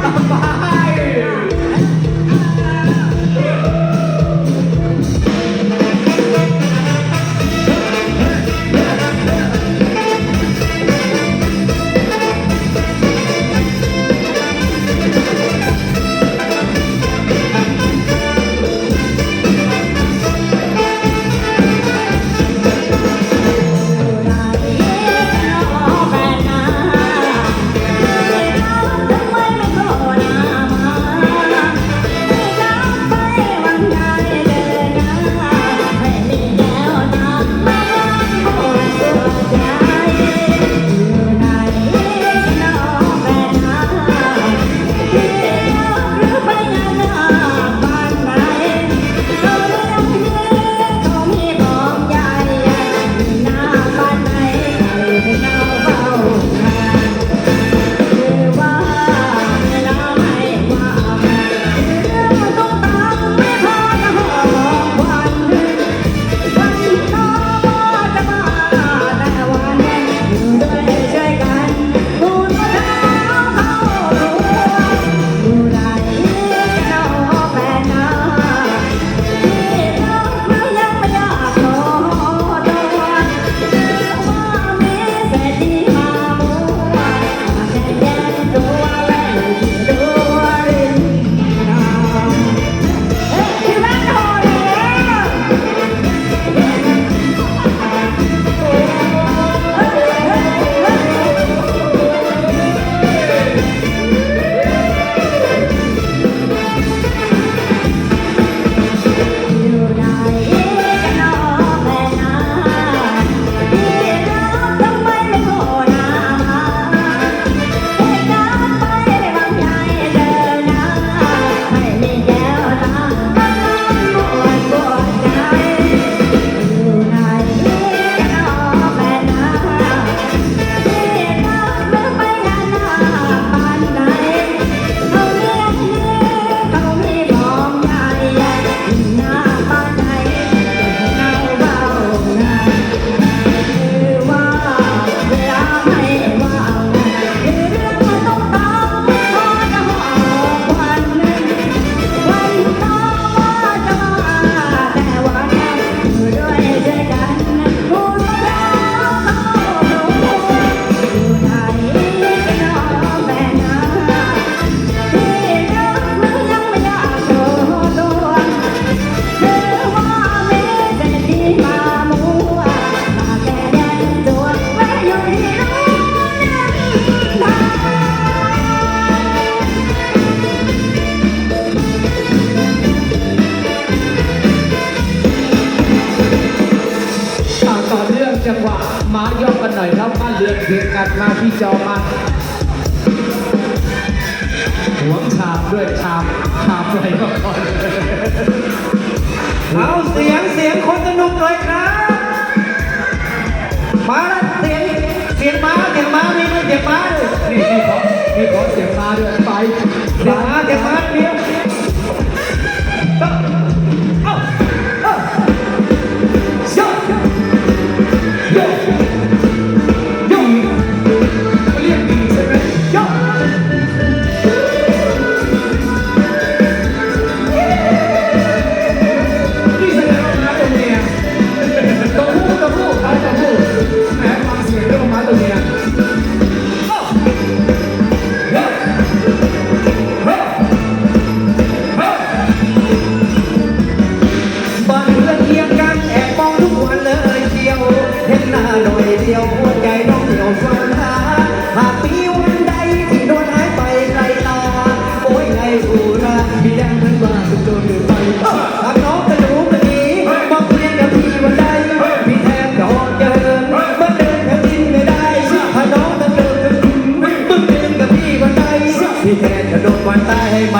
Bye. กัดมาที่จอมาหัวชาบด้วยชาบชาบไปก่อนเอาเสียงเสียงคนสนุกเลยอยครับมาเสียงเสียงมาเสียงม้ามีไหมเสียงมานี่นี่ขอเสียงม้าด้วยไปเสียงมาเสียงมา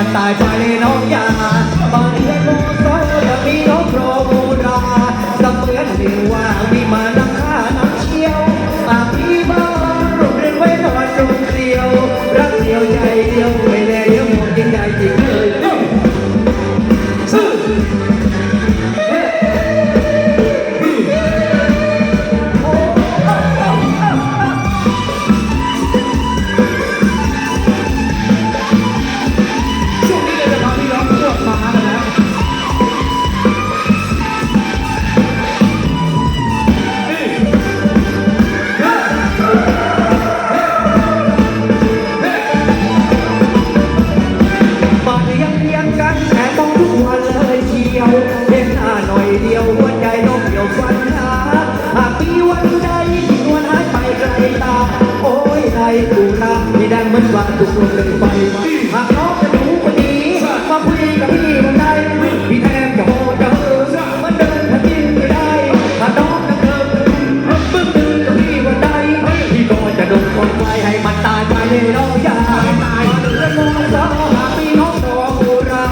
ันตายไปเลยน้องยา วงเลยไปมาหากน้องจะรู้คนนี้มาคุยกับพี่วันใดพี่แทนจะโหจะเหินมันเดินทันทีไม่ได้ถ้าน้องจะเกิดบึ้งดึงกับพี่วันใดพี่ก็จะดนคนไฟให้มันตายไปเลยน้องอย่าตายเรื่องมองสาวหาพี่น้องสองโบรา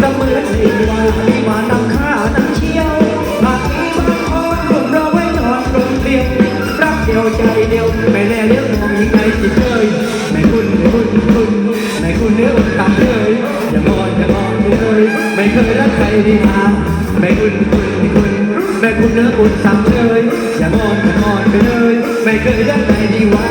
จะเหมือนสิ่งว่าที่มานำข้านั่งเที่ยวหากมีบางคนรวมเราไว้นอนกลมเกลียวรักเดียวใจเดียวไม่แลเลี้ยง เคยรักใครดีมาไม่คุณคุณคุณไม่คุณเนื้ออุ่นซ้ำเลย อย่างอนอย่างอนไปเลย ไม่เคยรักใครดีว่า